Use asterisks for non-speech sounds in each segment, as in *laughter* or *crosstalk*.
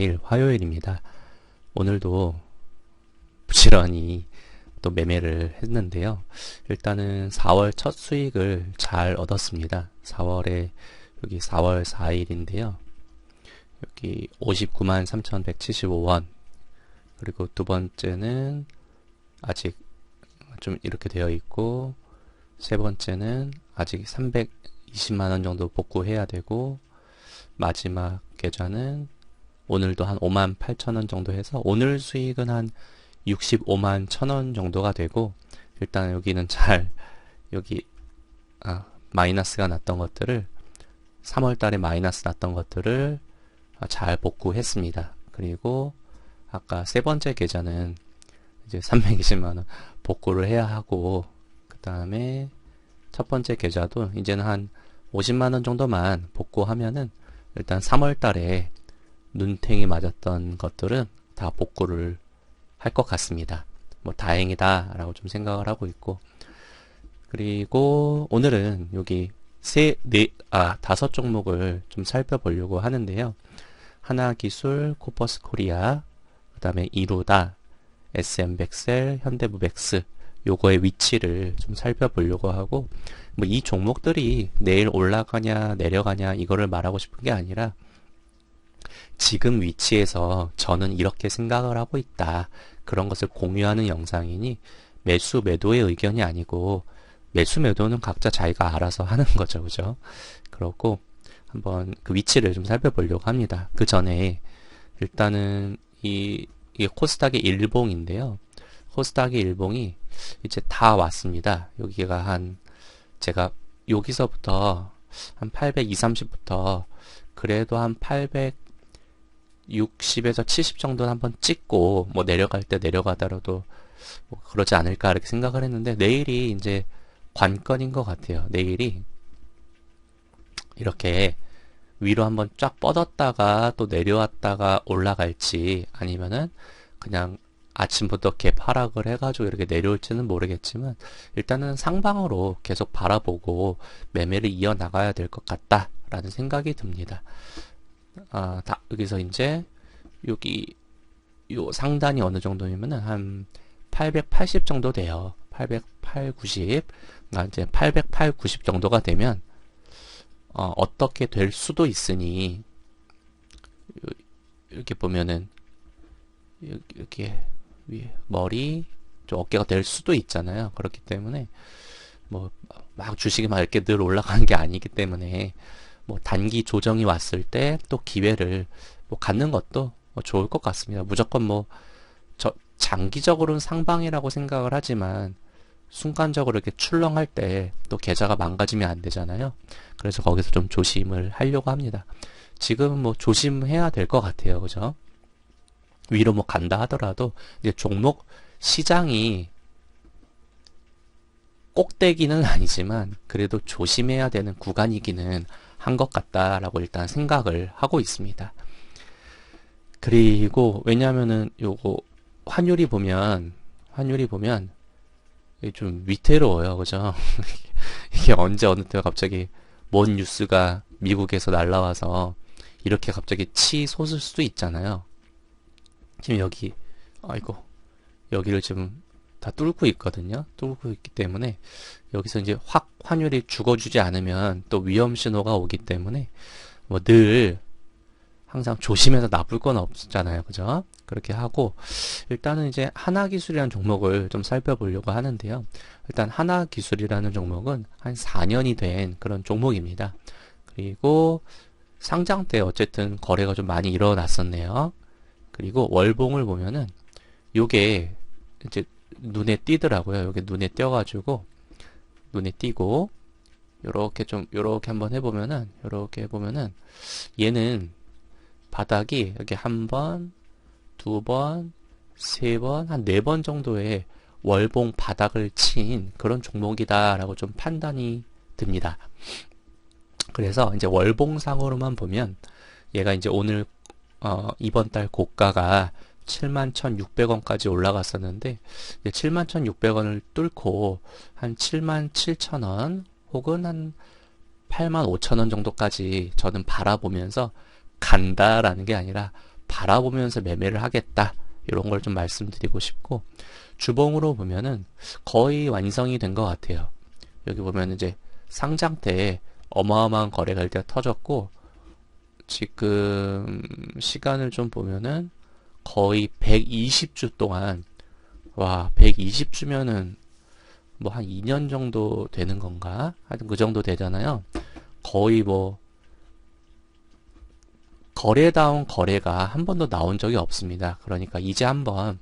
4일 화요일입니다. 오늘도 부지런히 또 매매를 했는데요. 일단은 4월 첫 수익을 잘 얻었습니다. 4월에 여기 4월 4일인데요. 여기 59만 3,175원. 그리고 두 번째는 아직 좀 이렇게 되어 있고, 세 번째는 아직 320만원 정도 복구해야 되고, 마지막 계좌는 오늘도 한 5만 8천 원 정도 해서 오늘 수익은 한 65만 1천원 정도가 되고, 일단 여기는 잘, 여기, 아, 마이너스가 났던 것들을 3월 달에 마이너스 났던 것들을 잘 복구했습니다. 그리고 아까 세 번째 계좌는 이제 320만원 복구를 해야 하고, 그 다음에 첫 번째 계좌도 이제는 한 50만원 정도만 복구하면은 일단 3월 달에 눈탱이 맞았던 것들은 다 복구를 할 것 같습니다. 뭐 다행이다 라고 좀 생각을 하고 있고, 그리고 오늘은 여기 세, 네, 아, 다섯 종목을 좀 살펴보려고 하는데요. 하나기술, 코퍼스 코리아, 그 다음에 이루다, SM백셀, 현대무백스, 요거의 위치를 좀 살펴보려고 하고, 뭐 이 종목들이 내일 올라가냐, 내려가냐, 이거를 말하고 싶은 게 아니라, 지금 위치에서 저는 이렇게 생각을 하고 있다. 그런 것을 공유하는 영상이니, 매수, 매도의 의견이 아니고, 매수 매도는 각자 자기가 알아서 하는 거죠. 그죠? 그렇고 한번 그 위치를 좀 살펴보려고 합니다. 그 전에 일단은 이, 이 코스닥의 일봉인데요. 코스닥의 일봉이 이제 다 왔습니다. 여기가 한 제가 여기서부터 한 820, 30부터 그래도 한 860에서 70 정도는 한번 찍고 뭐 내려갈 때 내려가더라도 뭐 그러지 않을까 이렇게 생각을 했는데 내일이 이제 관건인 것 같아요. 내일이 이렇게 위로 한번 쫙 뻗었다가 또 내려왔다가 올라갈지 아니면은 그냥 아침부터 갭 하락을 해가지고 이렇게 내려올지는 모르겠지만 일단은 상방으로 계속 바라보고 매매를 이어나가야 될 것 같다라는 생각이 듭니다. 아, 다, 여기서 이제 여기 요 상단이 어느 정도냐면은 한 880 정도 돼요. 808, 90. 그러니까 이제 808, 90 정도가 되면 어, 어떻게 될 수도 있으니 이렇게 보면은 이렇게 위에 머리 좀 어깨가 될 수도 있잖아요. 그렇기 때문에 뭐 막 주식이 막 이렇게 늘 올라가는 게 아니기 때문에 뭐 단기 조정이 왔을 때 또 기회를 뭐 갖는 것도 뭐 좋을 것 같습니다. 무조건 뭐 저 장기적으로는 상방이라고 생각을 하지만 순간적으로 이렇게 출렁할 때 또 계좌가 망가지면 안 되잖아요. 그래서 거기서 좀 조심을 하려고 합니다. 지금 뭐 조심해야 될 것 같아요. 그죠? 위로 뭐 간다 하더라도 이제 종목 시장이 꼭대기는 *laughs* 아니지만 그래도 조심해야 되는 구간이기는 한 것 같다라고 일단 생각을 하고 있습니다. 그리고 왜냐면은 요거 환율이 보면 환율이 보면 좀 위태로워요. 그죠? *laughs* 이게 언제 어느 때 갑자기 뭔 뉴스가 미국에서 날라와서 이렇게 갑자기 치솟을 수도 있잖아요. 지금 여기, 아이고, 여기를 지금 다 뚫고 있거든요. 뚫고 있기 때문에 여기서 이제 확 환율이 죽어주지 않으면 또 위험 신호가 오기 때문에 뭐 늘 항상 조심해서 나쁠 건 없잖아요. 그죠? 그렇게 하고 일단은 이제 하나 기술이라는 종목을 좀 살펴보려고 하는데요. 일단 하나 기술이라는 종목은 한 4년이 된 그런 종목입니다. 그리고 상장 때 어쨌든 거래가 좀 많이 일어났었네요. 그리고 월봉을 보면은 요게 이제 눈에 띄더라고요. 요게 눈에 띄어가지고 눈에 띄고 요렇게 좀 요렇게 한번 해보면은 요렇게 해보면은 얘는 바닥이 이렇게 한 번, 두 번, 세 번, 한 네 번 정도의 월봉 바닥을 친 그런 종목이다라고 좀 판단이 듭니다. 그래서 이제 월봉상으로만 보면 얘가 이제 오늘 어, 이번 달 고가가 71,600원까지 올라갔었는데 71,600원을 뚫고 한 77,000원 혹은 한 85,000원 정도까지 저는 바라보면서 간다라는 게 아니라 바라보면서 매매를 하겠다. 이런 걸 좀 말씀드리고 싶고 주봉으로 보면은 거의 완성이 된 것 같아요. 여기 보면 이제 상장 때 어마어마한 거래가 일단 터졌고 지금 시간을 좀 보면은 거의 120주 동안 와 120주면은 뭐 한 2년 정도 되는 건가? 하여튼 그 정도 되잖아요. 거의 뭐 거래다운 거래가 한 번도 나온 적이 없습니다. 그러니까 이제 한번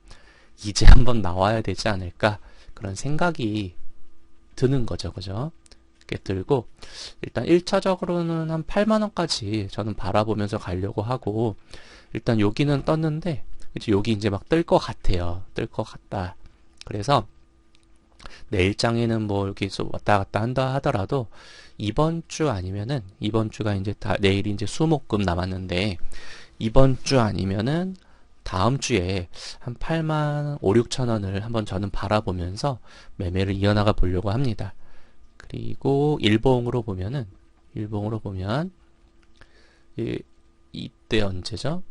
이제 한번 나와야 되지 않을까 그런 생각이 드는 거죠. 그죠? 들고 일단 1차적으로는 한 8만 원까지 저는 바라보면서 가려고 하고 일단 여기는 떴는데 이제 여기 이제 막 뜰 것 같아요. 뜰 것 같다. 그래서 내 일장에는 뭐 이렇게 왔다 갔다 한다 하더라도 이번 주 아니면은 이번 주가 이제 다 내일이 이제 수목금 남았는데 이번 주 아니면은 다음 주에 한 8만 5, 6천 원을 한번 저는 바라보면서 매매를 이어나가 보려고 합니다. 그리고 일봉으로 보면은 일봉으로 보면 이, 이때 언제죠?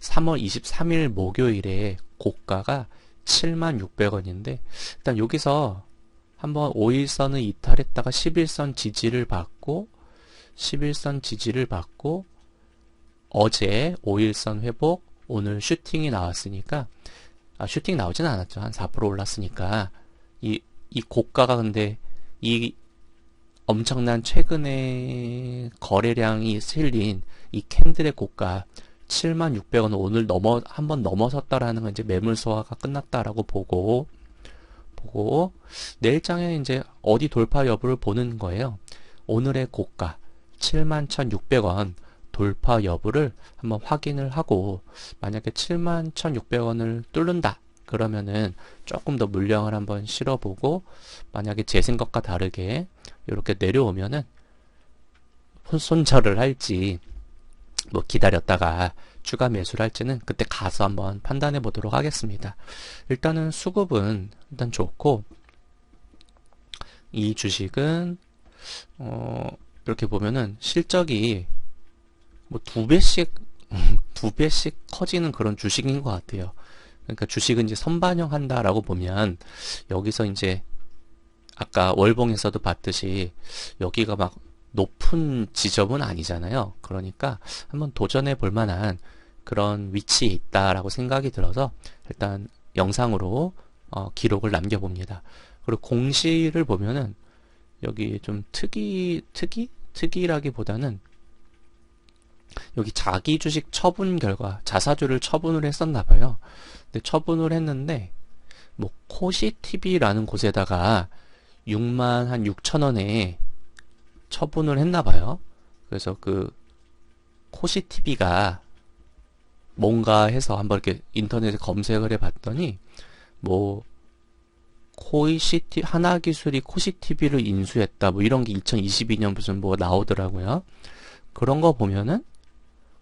3월 23일 목요일에 고가가 76,600원인데 일단 여기서 한번 5일선을 이탈했다가 11선 지지를 받고 11선 지지를 받고 어제 5일선 회복 오늘 슈팅이 나왔으니까 아 슈팅 나오진 않았죠. 한 4% 올랐으니까. 이 이 고가가 근데 이 엄청난 최근에 거래량이 실린 이 캔들의 고가 76,600원 오늘 넘어 한 번 넘어섰다라는 건 이제 매물 소화가 끝났다라고 보고 보고 내일장에 이제 어디 돌파 여부를 보는 거예요. 오늘의 고가 71,600원 돌파 여부를 한번 확인을 하고 만약에 71,600원을 뚫는다. 그러면은 조금 더 물량을 한번 실어보고 만약에 제 생각과 다르게 이렇게 내려오면은 손절을 할지 뭐 기다렸다가 추가 매수를 할지는 그때 가서 한번 판단해 보도록 하겠습니다. 일단은 수급은 일단 좋고 이 주식은 어 이렇게 보면은 실적이 뭐 두 배씩 *laughs* 두 배씩 커지는 그런 주식인 것 같아요. 그러니까 주식은 이제 선반영한다라고 보면 여기서 이제 아까 월봉에서도 봤듯이 여기가 막 높은 지점은 아니잖아요. 그러니까 한번 도전해 볼 만한 그런 위치에 있다라고 생각이 들어서 일단 영상으로 어, 기록을 남겨봅니다. 그리고 공시를 보면은 여기 좀 특이, 특이? 특이라기보다는 여기 자기 주식 처분 결과 자사주를 처분을 했었나 봐요. 근데 처분을 했는데 뭐 코시TV라는 곳에다가 6만 한 6천 원에 처분을 했나 봐요. 그래서 그 코시TV가 뭔가 해서 한번 이렇게 인터넷에 검색을 해봤더니 뭐 코이시티 하나 기술이 코시티비를 인수했다 뭐 이런 게 2022년 무슨 뭐 나오더라고요. 그런 거 보면은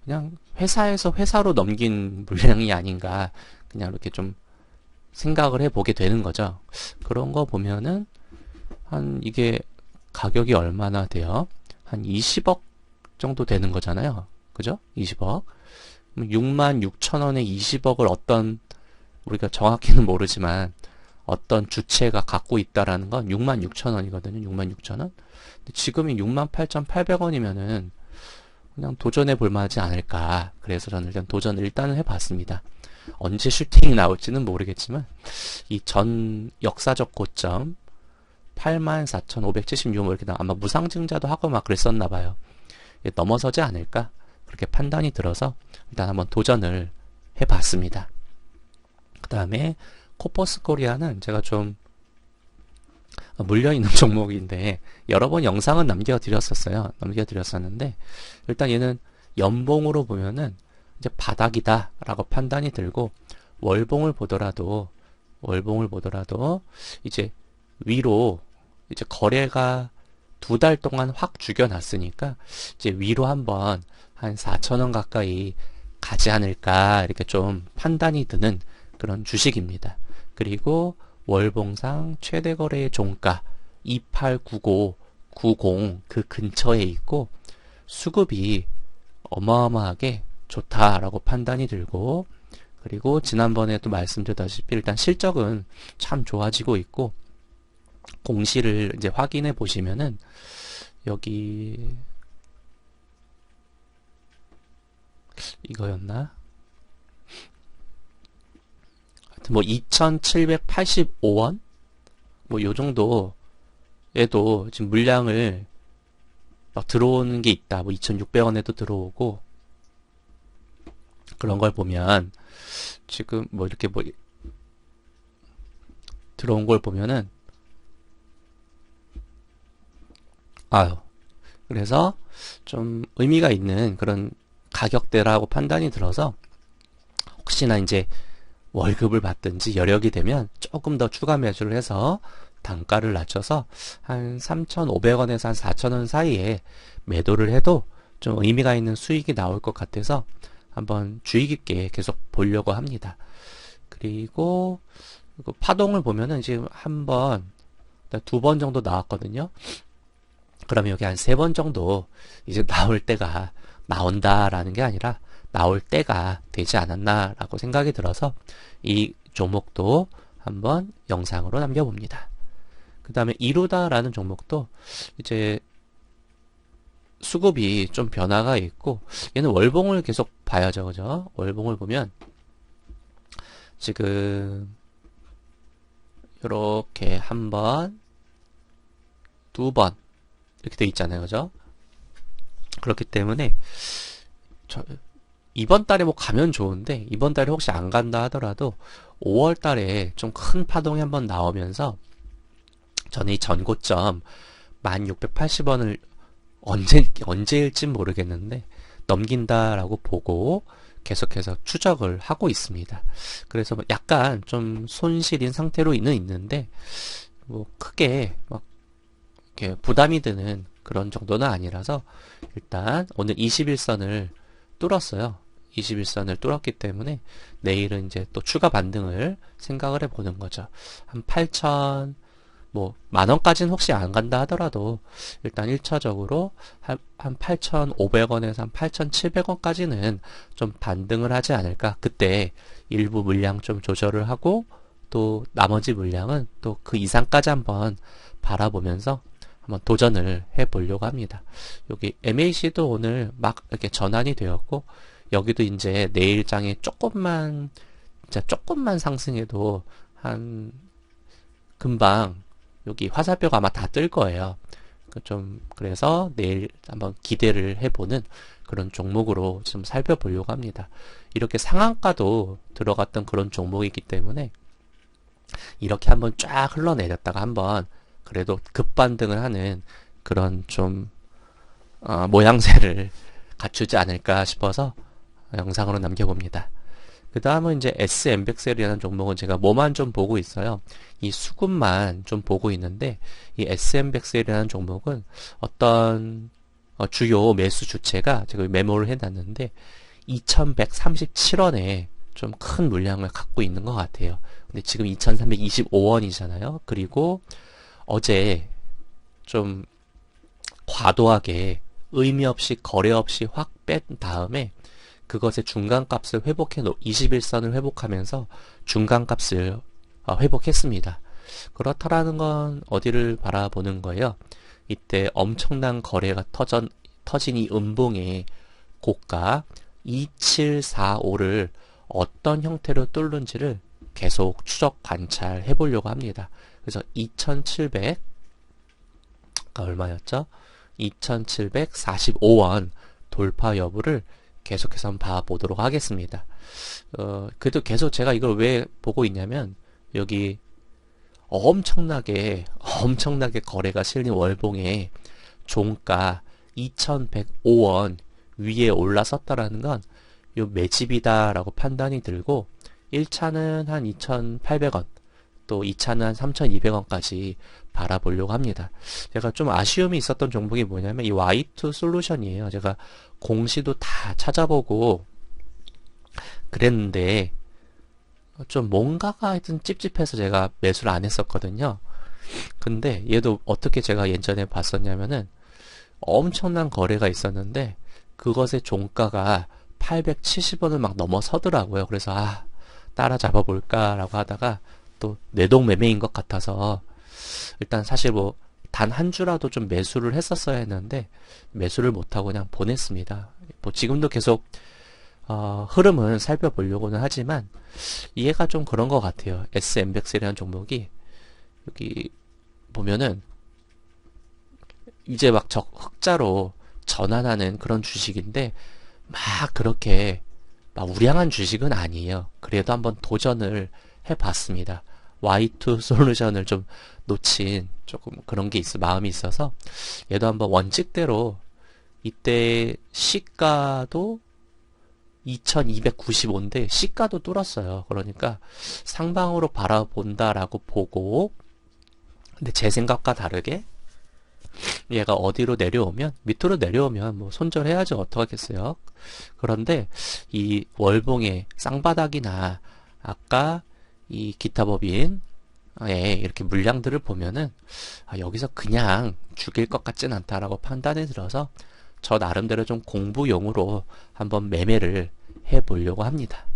그냥 회사에서 회사로 넘긴 물량이 아닌가 그냥 이렇게 좀 생각을 해보게 되는 거죠. 그런 거 보면은 한 이게 가격이 얼마나 돼요? 한 20억 정도 되는 거잖아요. 그죠? 20억. 6만 6천 원에 20억을 어떤 우리가 정확히는 모르지만 어떤 주체가 갖고 있다라는 건 6만 6천 원이거든요. 6만 6천 원. 지금이 6만 8,800원이면은 그냥 도전해 볼 만하지 않을까. 그래서 저는 일단 도전을 일단은 해봤습니다. 언제 슈팅이 나올지는 모르겠지만 이 전 역사적 고점 84,576뭐 이렇게 나 아마 무상증자도 하고 막 그랬었나 봐요. 넘어서지 않을까 그렇게 판단이 들어서 일단 한번 도전을 해봤습니다. 그 다음에 코퍼스 코리아는 제가 좀 물려있는 *laughs* 종목인데 여러 번 영상은 남겨드렸었어요. 남겨드렸었는데 일단 얘는 연봉으로 보면은 이제 바닥이다 라고 판단이 들고 월봉을 보더라도 월봉을 보더라도 이제 위로 이제 거래가 두 달 동안 확 죽여놨으니까 이제 위로 한번 한 4천원 가까이 가지 않을까 이렇게 좀 판단이 드는 그런 주식입니다. 그리고 월봉상 최대 거래의 종가 289590 그 근처에 있고 수급이 어마어마하게 좋다라고 판단이 들고 그리고 지난번에 도 말씀드렸다시피 일단 실적은 참 좋아지고 있고 공시를 이제 확인해 보시면은 여기 이거였나? 하여튼 뭐 2,785원 뭐 요 정도에도 지금 물량을 막 들어오는 게 있다. 뭐 2,600원에도 들어오고 그런 걸 보면 지금 뭐 이렇게 뭐 들어온 걸 보면은 아유 그래서 좀 의미가 있는 그런 가격대라고 판단이 들어서 혹시나 이제 월급을 받든지 여력이 되면 조금 더 추가 매수를 해서 단가를 낮춰서 한 3,500원에서 한 4,000원 사이에 매도를 해도 좀 의미가 있는 수익이 나올 것 같아서 한번 주의 깊게 계속 보려고 합니다. 그리고 그 파동을 보면은 지금 한 번, 두 번 정도 나왔거든요. 그러면 여기 한 세 번 정도 이제 나올 때가 나온다라는 게 아니라 나올 때가 되지 않았나라고 생각이 들어서 이 종목도 한번 영상으로 남겨봅니다. 그 다음에 이루다라는 종목도 이제 수급이 좀 변화가 있고 얘는 월봉을 계속 봐야죠 그죠 월봉을 보면 지금 이렇게 한 번, 두 번 이렇게 돼 있잖아요 그죠 그렇기 때문에 저 이번 달에 뭐 가면 좋은데 이번 달에 혹시 안 간다 하더라도 5월 달에 좀 큰 파동이 한번 나오면서 저는 이 전고점 1680원을 언제, 언제일진 모르겠는데 넘긴다라고 보고 계속해서 추적을 하고 있습니다. 그래서 뭐 약간 좀 손실인 상태로는 있는데 뭐 크게 막 이렇게 부담이 드는 그런 정도는 아니라서 일단 오늘 21선을 뚫었어요. 21선을 뚫었기 때문에 내일은 이제 또 추가 반등을 생각을 해보는 거죠. 한 8천 뭐, 만 원까지는 혹시 안 간다 하더라도, 일단 1차적으로 한, 한 8,500원에서 한 8,700원까지는 좀 반등을 하지 않을까. 그때 일부 물량 좀 조절을 하고, 또 나머지 물량은 또 그 이상까지 한번 바라보면서 한번 도전을 해 보려고 합니다. 여기 MAC도 오늘 막 이렇게 전환이 되었고, 여기도 이제 내일장에 조금만, 진짜 조금만 상승해도 한, 금방 여기 화살표가 아마 다 뜰 거예요. 그좀 그래서 내일 한번 기대를 해보는 그런 종목으로 좀 살펴보려고 합니다. 이렇게 상한가도 들어갔던 그런 종목이기 때문에 이렇게 한번 쫙 흘러내렸다가 한번 그래도 급반등을 하는 그런 좀 어, 모양새를 갖추지 않을까 싶어서 영상으로 남겨봅니다. 그 다음은 이제 SM백셀이라는 종목은 제가 뭐만 좀 보고 있어요. 이 수급만 좀 보고 있는데 이 SM백셀이라는 종목은 어떤 어, 주요 매수 주체가 제가 메모를 해놨는데 2137원에 좀 큰 물량을 갖고 있는 것 같아요. 근데 지금 2325원이잖아요. 그리고 어제 좀 과도하게 의미 없이 거래 없이 확 뺀 다음에 그것의 중간값을 회복해 놓 21선을 회복하면서 중간값을 어, 회복했습니다. 그렇다라는 건 어디를 바라보는 거예요? 이때 엄청난 거래가 터전, 터진 이 음봉의 고가 2745를 어떤 형태로 뚫는지를 계속 추적 관찰해 보려고 합니다. 그래서 2700, 가 얼마였죠? 2745원 돌파 여부를 계속해서 한번 봐보도록 하겠습니다. 어, 그래도 계속 제가 이걸 왜 보고 있냐면, 여기 엄청나게, 엄청나게 거래가 실린 월봉에 종가 2105원 위에 올라섰다라는 건, 요 매집이다라고 판단이 들고, 1차는 한 2800원, 또 2차는 한 3200원까지 바라보려고 합니다. 제가 좀 아쉬움이 있었던 종목이 뭐냐면 이 Y2 솔루션이에요. 제가 공시도 다 찾아보고 그랬는데 좀 뭔가가 하여튼 찝찝해서 제가 매수를 안 했었거든요. 근데 얘도 어떻게 제가 예전에 봤었냐면은 엄청난 거래가 있었는데 그것의 종가가 870원을 막 넘어서더라고요. 그래서 아 따라잡아 볼까라고 하다가 또 내동 매매인 것 같아서 일단 사실 뭐 단 한 주라도 좀 매수를 했었어야 했는데 매수를 못하고 그냥 보냈습니다. 뭐 지금도 계속 어, 흐름은 살펴보려고는 하지만 이해가 좀 그런 것 같아요. SM백스라는 종목이 여기 보면은 이제 막 적, 흑자로 전환하는 그런 주식인데 막 그렇게 막 우량한 주식은 아니에요. 그래도 한번 도전을 해봤습니다. Y2 솔루션을 좀 놓친 조금 그런 게 있어 마음이 있어서 얘도 한번 원칙대로 이때 시가도 2295인데 시가도 뚫었어요. 그러니까 상방으로 바라본다라고 보고 근데 제 생각과 다르게 얘가 어디로 내려오면 밑으로 내려오면 뭐 손절해야죠. 어떡하겠어요. 그런데 이 월봉의 쌍바닥이나 아까 이 기타 법인 에 이렇게 물량들을 보면은 아, 여기서 그냥 죽일 것 같진 않다라고 판단이 들어서 저 나름대로 좀 공부용으로 한번 매매를 해 보려고 합니다.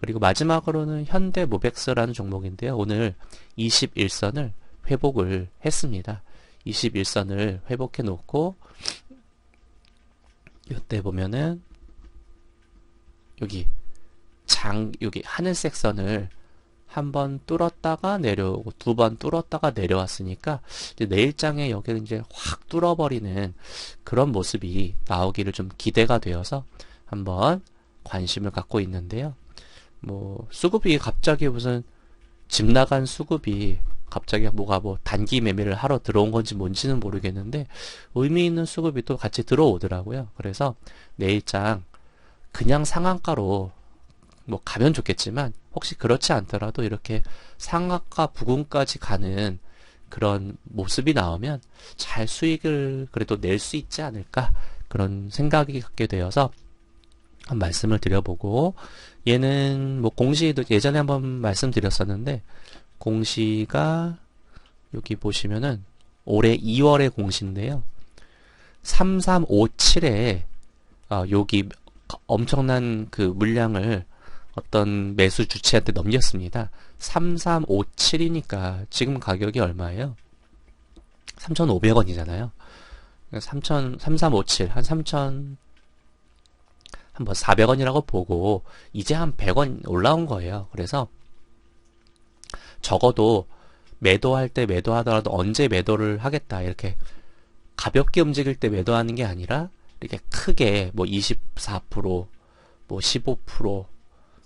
그리고 마지막으로는 현대 모백스라는 종목인데요. 오늘 21선을 회복을 했습니다. 21선을 회복해 놓고 이때 보면은 여기 장 여기 하늘색 선을 한 번 뚫었다가 내려오고 두 번 뚫었다가 내려왔으니까 이제 내일장에 여기를 이제 확 뚫어버리는 그런 모습이 나오기를 좀 기대가 되어서 한번 관심을 갖고 있는데요. 뭐 수급이 갑자기 무슨 집 나간 수급이 갑자기 뭐가 뭐 단기 매매를 하러 들어온 건지 뭔지는 모르겠는데 의미 있는 수급이 또 같이 들어오더라고요. 그래서 내일장 그냥 상한가로 뭐 가면 좋겠지만 혹시 그렇지 않더라도 이렇게 상한가 부근까지 가는 그런 모습이 나오면 잘 수익을 그래도 낼 수 있지 않을까 그런 생각이 갖게 되어서 한 말씀을 드려보고 얘는 뭐 공시도 예전에 한번 말씀드렸었는데 공시가 여기 보시면은 올해 2월의 공시인데요. 3357에 어, 여기 엄청난 그 물량을 어떤 매수 주체한테 넘겼습니다. 3357이니까 지금 가격이 얼마예요? 3,500원이잖아요. 3,000, 3357, 한 3,000, 한번 400원이라고 보고, 이제 한 100원 올라온 거예요. 그래서 적어도 매도할 때 매도하더라도 언제 매도를 하겠다 이렇게 가볍게 움직일 때 매도하는 게 아니라 이렇게 크게 뭐 24%, 뭐 15%,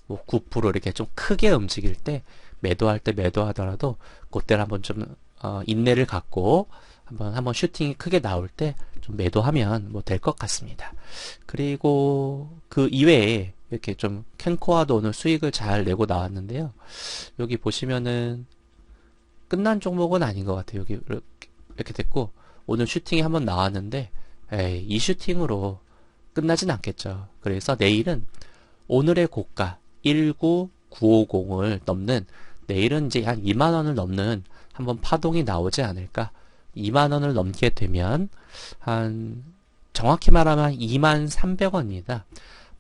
뭐 9% 이렇게 좀 크게 움직일 때 매도할 때 매도하더라도 그때를 한번 좀 어, 인내를 갖고 한번 한번 슈팅이 크게 나올 때 좀 매도하면 뭐 될 것 같습니다. 그리고 그 이외에 이렇게 좀 캔코아도 오늘 수익을 잘 내고 나왔는데요. 여기 보시면은 끝난 종목은 아닌 것 같아요. 여기 이렇게, 됐고 오늘 슈팅이 한번 나왔는데 에이, 이 슈팅으로 끝나진 않겠죠. 그래서 내일은 오늘의 고가 19950을 넘는 내일은 이제 한 2만 원을 넘는 한번 파동이 나오지 않을까. 2만 원을 넘게 되면 한 정확히 말하면 2만 300원입니다.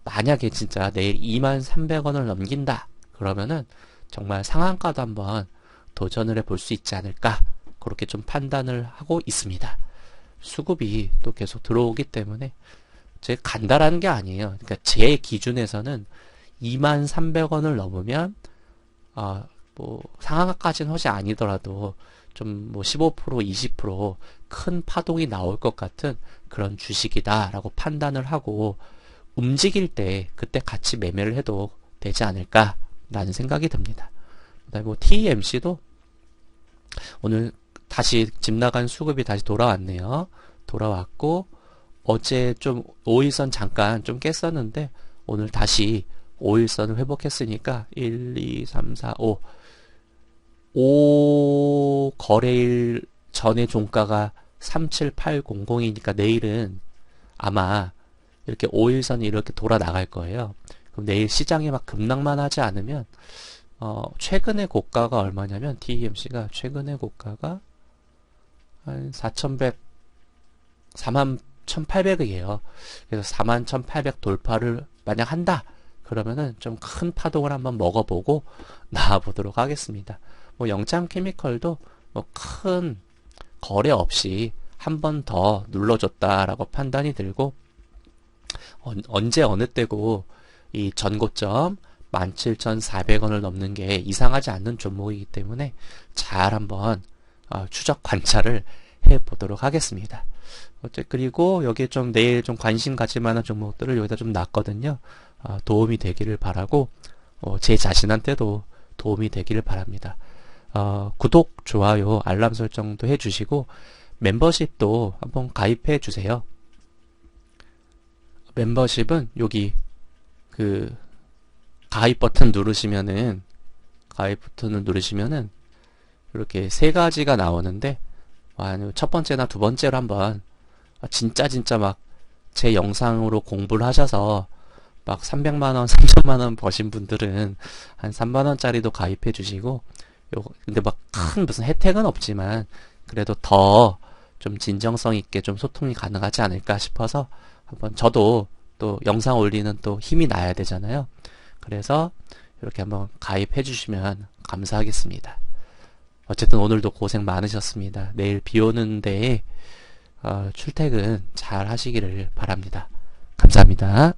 만약에 진짜 내일 2만 300원을 넘긴다. 그러면은 정말 상한가도 한번 도전을 해볼 수 있지 않을까. 그렇게 좀 판단을 하고 있습니다. 수급이 또 계속 들어오기 때문에 제 간다라는 게 아니에요. 그러니까 제 기준에서는 2만 300원을 넘으면 아, 뭐 상한가까지는 혹시 아니더라도 좀 뭐 15% 20%큰 파동이 나올 것 같은 그런 주식이다라고 판단을 하고 움직일 때 그때 같이 매매를 해도 되지 않을까라는 생각이 듭니다. 그다음에 뭐 TMC도 오늘 다시 집 나간 수급이 다시 돌아왔네요. 돌아왔고 어제 좀 5일선 잠깐 좀 깼었는데 오늘 다시 5일선을 회복했으니까 1, 2, 3, 4, 5 5 거래일 전의 종가가 37800이니까 내일은 아마 이렇게 5일선이 이렇게 돌아 나갈 거예요. 그럼 내일 시장이 막 급락만 하지 않으면 어, 최근의 고가가 얼마냐면 TMC가 최근의 고가가 한 4,100 4만 1800이에요. 그래서 4만 1800 돌파를 만약 한다. 그러면은 좀 큰 파동을 한번 먹어보고 *laughs* 나와보도록 하겠습니다. 뭐 영장 케미컬도 뭐 큰 거래 없이 한 번 더 눌러줬다라고 판단이 들고 언제 어느 때고 이 전고점 17,400원을 넘는 게 이상하지 않는 종목이기 때문에 잘 한번 어, 추적 관찰을 해 보도록 하겠습니다. 그리고 여기에 좀 내일 좀 관심 가질 만한 종목들을 여기다 좀 놨거든요. 어, 도움이 되기를 바라고 어, 제 자신한테도 도움이 되기를 바랍니다. 어, 구독, 좋아요, 알람 설정도 해주시고 멤버십도 한번 가입해 주세요. 멤버십은 여기 그 가입 버튼 누르시면은 가입 버튼을 누르시면은 이렇게 세 가지가 나오는데 첫 번째나 두 번째로 한번 진짜 진짜 막 제 영상으로 공부를 하셔서 막 300만원, 3천만원 *laughs* 버신 분들은 한 3만원짜리도 가입해 주시고, 요, 근데 막 큰 무슨 혜택은 없지만, 그래도 더 좀 진정성 있게 좀 소통이 가능하지 않을까 싶어서, 한번 저도 또 영상 올리는 또 힘이 나야 되잖아요. 그래서 이렇게 한번 가입해 주시면 감사하겠습니다. 어쨌든 오늘도 고생 많으셨습니다. 내일 비 오는데, 어, 출퇴근 잘 하시기를 바랍니다. 감사합니다.